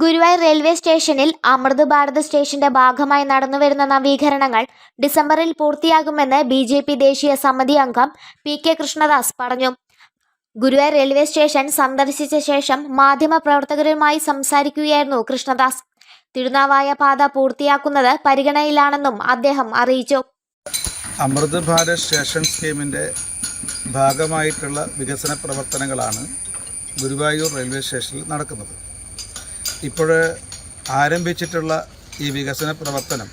Guruvayur railway സ്റ്റേഷനിൽ അമൃത് ഭാരത് സ്റ്റേഷന്റെ ഭാഗമായി നടന്നുവരുന്ന നവീകരണങ്ങൾ ഡിസംബറിൽ പൂർത്തിയാകുമെന്ന് ബി ജെ പി ദേശീയ സമിതി അംഗം പി കെ കൃഷ്ണദാസ് പറഞ്ഞു. ഗുരുവായൂർ റെയിൽവേ സ്റ്റേഷൻ സന്ദർശിച്ച ശേഷം മാധ്യമപ്രവർത്തകരുമായി സംസാരിക്കുകയായിരുന്നു കൃഷ്ണദാസ്. തിരുനാവായ പാത പൂർത്തിയാക്കുന്നത് പരിഗണനയിലാണെന്നും അദ്ദേഹം അറിയിച്ചു. അമൃത് ഭാരത് സ്റ്റേഷൻ സ്കീമിന്റെ ഭാഗമായിട്ടുള്ള വികസന പ്രവർത്തനങ്ങളാണ് ഗുരുവായൂർ റെയിൽവേ സ്റ്റേഷനിൽ നടക്കുന്നത്. ഇപ്പോൾ ആരംഭിച്ചിട്ടുള്ള ഈ വികസന പ്രവർത്തനം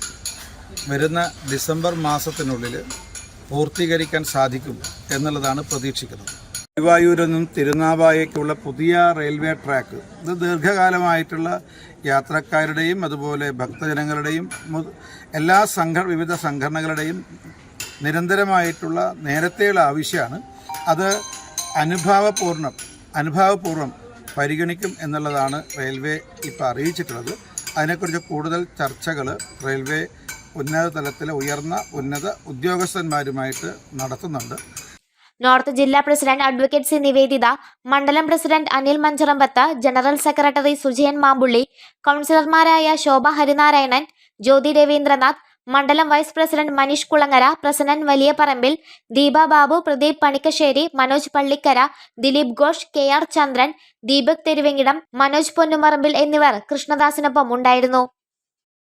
വരുന്ന ഡിസംബർ മാസത്തിനുള്ളിൽ പൂർത്തീകരിക്കാൻ സാധിക്കും എന്നുള്ളതാണ് പ്രതീക്ഷിക്കുന്നത്. ഗുരുവായൂരിൽ നിന്നും തിരുനാവായയ്ക്കുള്ള പുതിയ റെയിൽവേ ട്രാക്ക് ഇത് ദീർഘകാലമായിട്ടുള്ള യാത്രക്കാരുടെയും അതുപോലെ ഭക്തജനങ്ങളുടെയും എല്ലാ സംഘ വിവിധ സംഘടനകളുടെയും നിരന്തരമായിട്ടുള്ള നേരത്തെയുള്ള ആവശ്യമാണ്. അത് അനുഭാവപൂർണം അനുഭാവപൂർവം പരിഗണിക്കും എന്നുള്ളതാണ് റെയിൽവേ ഇപ്പോൾ അറിയിച്ചിട്ടുള്ളത്. അതിനെക്കുറിച്ച് കൂടുതൽ ചർച്ചകൾ റെയിൽവേ ഉന്നത തലത്തിലെ ഉയർന്ന ഉന്നത ഉദ്യോഗസ്ഥന്മാരുമായിട്ട് നടത്തുന്നുണ്ട്. നോർത്ത് ജില്ലാ പ്രസിഡന്റ് അഡ്വക്കേറ്റ് സി നിവേദിത മണ്ഡലം president Anil Mancharambath general secretary Sujayan Mampully കൗൺസിലർമാരായ ശോഭ ഹരിനാരായണൻ ജ്യോതി രവീന്ദ്രനാഥ് മണ്ഡലം vice president Maneesh Kulangara president വലിയ പറമ്പിൽ ദീപ ബാബു പ്രദീപ് പണിക്കശ്ശേരി മനോജ് പള്ളിക്കര ദിലീപ് ഘോഷ് കെ ആർ ചന്ദ്രൻ ദീപക് തെരുവെങ്കിടം മനോജ് പൊന്നുമറമ്പിൽ എന്നിവർ കൃഷ്ണദാസിനൊപ്പം ഉണ്ടായിരുന്നു.